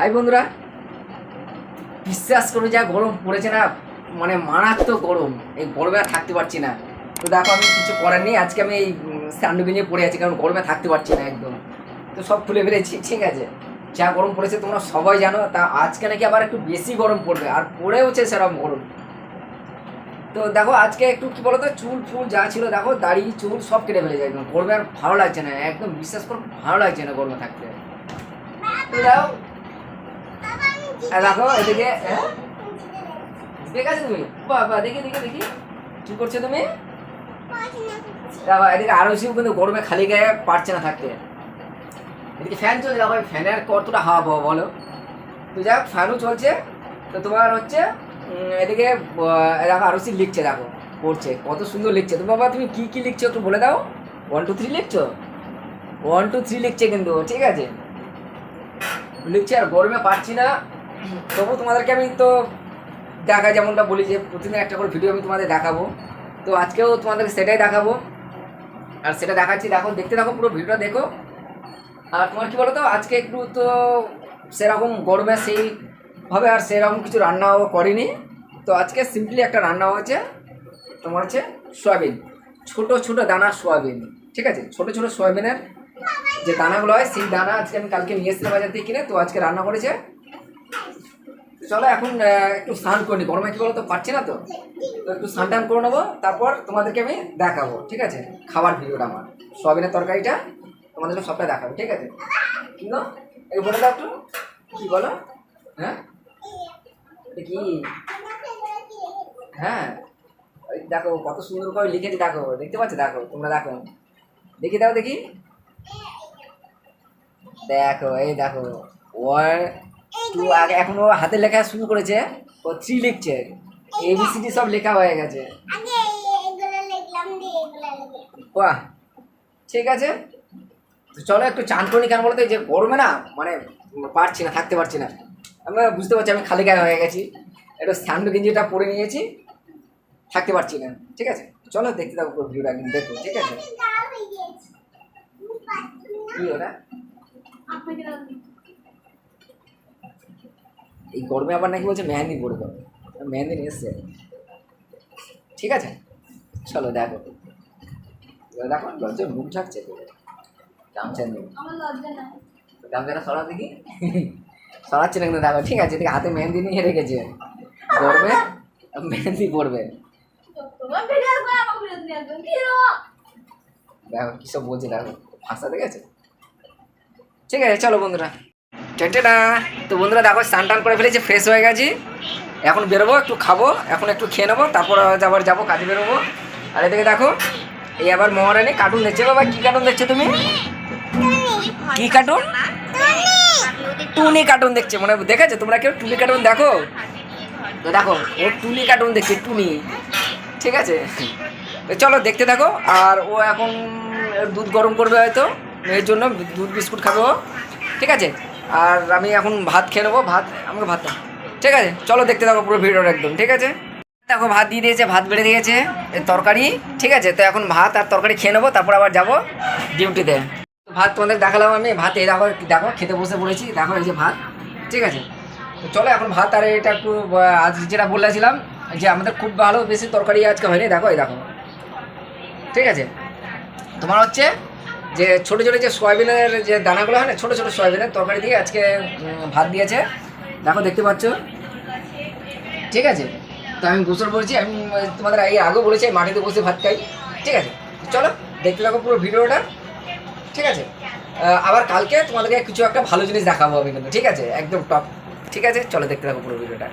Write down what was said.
High বন্ধুরা, বিশ্বাস করে যা গরম পড়েছে না মানে মারাত্মক গরম, এই গরমে আর থাকতে পারছি না। তো দেখো আমি কিছু করার নেই, আজকে আমি এই স্যান্ডু নিয়ে পড়ে আছি, কারণ গরমে থাকতে পারছি না একদম। তো সব খুলে ফেলেছি, ঠিক আছে। যা গরম পড়েছে তোমরা সবাই জানো, তা আজকে নাকি আবার একটু বেশি গরম পড়বে, আর পড়েওছে সেরকম গরম। তো দেখো আজকে একটু কি বলতো, চুল ফুল যা ছিল, দেখো দাড়ি, চুল সব কেটে ফেলে যায় গরমে আর ভালো লাগছে না, একদম বিশ্বাস করো ভালো লাগছে না গরমে থাকতে। তো দেখো আর দেখো এদিকে হ্যাঁ? দেখে আছো তুমি? বাবা দেখি দেখি দেখি। কি করছ তুমি? এদিকে আরও শিব কিন্তু গরমে খালি গায়ে পারছে না থাকতে। এদিকে ফ্যান চলছে, দেখো, ফ্যানের কতটা হাওয়া পাবো বলো। তো যাই হোক, ফ্যানও চলছে। তো তোমার হচ্ছে এদিকে দেখো, আরও লিখছে, দেখো, পড়ছে, কত সুন্দর লিখছে। তো বাবা, তুমি কি কি লিখছো একটু বলে দাও। ওয়ান টু থ্রি লিখছো? ওয়ান টু থ্রি লিখছে কিন্তু, ঠিক আছে। লিখছে আর গরমে পারছি না। তবু তোমাদেরকে আমি তো দেখা যেমনটা বলি যে প্রতিদিন একটা করে ভিডিও আমি তোমাদের দেখাবো। তো আজকেও তোমাদেরকে সেটাই দেখাবো। আর সেটা দেখাচ্ছি, দেখো, দেখতে থাকো পুরো ভিডিওটা, দেখো। আর তোমার কি বলো তো আজকে একটু তো সেরকম গরমে সেইভাবে আর সেরকম কিছু রান্নাও করিনি। তো আজকে সিম্পলি একটা রান্না হয়েছে, তোমার হচ্ছে সয়াবিন, ছোট ছোট দানা সয়াবিন, ঠিক আছে? ছোট ছোট সয়াবিনের যে দানাগুলো হয়, সেই দানা আজকে আমি কালকে নিয়ে এসেছিলাম বাজার থেকে কিনে, তো আজকে রান্না করেছে চলো এখন একটু স্নান করে নি। গরমে কি বলতো, পারছি না তো? তো একটু স্নান টান করে নেব, তারপর তোমাদেরকে আমি দেখাবো, ঠিক আছে? খাবার ভিডিওটা আমার। সয়াবিনের তরকারিটা তোমাদেরকে সবটা দেখাবো, ঠিক আছে? কি গো? এই বলে দাও একটু। কি বলো? হ্যাঁ? কি? হ্যাঁ? দেখো, কত সুন্দর করে লিখেছি, দেখো। দেখতে পাচ্ছ? দেখো, তোমরা দেখো। দেখি, দাও দেখি। দেখো, এই দেখো। ওয়ান টু আগে এখনও হাতে লেখা শুরু করেছে ও থ্রি লিখছে। এবিসিডি সব লেখা হয়ে গেছে। বাহ ঠিক আছে। তো চলো একটু চান করি কেন বলতো যে গরমে না মানে পারছি না থাকতে পারছি না। আমি বুঝতে পারছি আমি খালি গায়ে হয়ে গেছি। একটু স্যান্ডো গেঞ্জিটা পরে নিয়েছি থাকতে পারছি না ঠিক আছে? চলো দেখতে থাকো পুরো ভিডিওটা কিন্তু দেখো ঠিক আছে? হয়ে কি ওটা? এই গরমে আবার নাকি বলছে মেহেন্দি পরে পড়বে মেহেন্দি নিয়ে এসছে। ঠিক আছে? চলো দেখো। দেখো লজ্জা মুখ ঝাঁকছে গামছা নেই আমার লজ্জা নাই গামছাটা সরা দেখি। সরাচ্ছে না কিন্তু দেখো ঠিক আছে এদিকে হাতে মেহেন্দি নিয়ে রেখেছে। গরমে মেহেন্দি পড়বে দেখো কী সব বলছে দেখো। ভাষা দেখেছে ঠিক আছে চলো বন্ধুরা। টেটেটা তো বন্ধুরা দেখো, স্নান টান করে ফেলেছি ফ্রেশ হয়ে গেছি। এখন বেরোবো, একটু খাব, এখন একটু খেয়ে নেব, তারপর আবার যাব, কাজে বেরোবো। আর এদিকে দেখো, এই আবার মহারানি কার্টুন দেখছে বাবা, কী কার্টুন দেখছ তুমি? কি কার্টুন টুনি কার্টুন দেখছে মানে দেখেছ? তোমরা কেউ টুনি কার্টুন দেখো? তো দেখো, ও টুনি কার্টুন দেখছে, টুনি। ঠিক আছে? তো চলো, দেখতে থাকো। আর ও এখন দুধ গরম করবে হয়তো এর জন্য দুধ বিস্কুট খাবে ও। ঠিক আছে? আর আমি এখন ভাত খেয়ে নেব, ভাত, আমাকে ভাত ঠিক আছে? চলো দেখতে থাকো পুরো ভিডিওটা একদম, ঠিক আছে? দেখো, ভাত দিয়ে দিয়েছে, ভাত বেড়ে দিয়েছে তরকারি, ঠিক আছে? তো এখন ভাত আর তরকারি খেয়ে নেব, তারপর আবার যাব ডিউটিতে। ভাত তোমাদের দেখালাম আমি, ভাত এই দেখো দেখো, খেতে বসে পড়েছি, দেখো এই যে ভাত, ঠিক আছে? তো চলো এখন ভাত আর এটা একটু আজ যেটা বলেছিলাম, যে আমাদের খুব ভালো বেশি তরকারি আজকে হয়নি, দেখো, এই দেখো। ঠিক আছে? তোমার হচ্ছে যে ছোটো ছোটো যে সয়াবিনের যে দানাগুলো হয় না, ছোটো ছোটো সয়াবিনের তরকারি দিয়ে আজকে ভাত দিয়েছে। দেখো, দেখতে পাচ্ছ? ঠিক আছে? তো আমি গোসল বলছি আমি, তোমাদের এই আগেও বলেছি মাটিতে বসে ভাত খাই। ঠিক আছে? চলো, দেখতে থাকো পুরো ভিডিওটা। ঠিক আছে? আবার কালকে তোমাদেরকে কিছু একটা ভালো জিনিস দেখাবো আমি কিন্তু। ঠিক আছে? একদম টপ ঠিক আছে? চলো, দেখতে থাকো পুরো ভিডিওটা।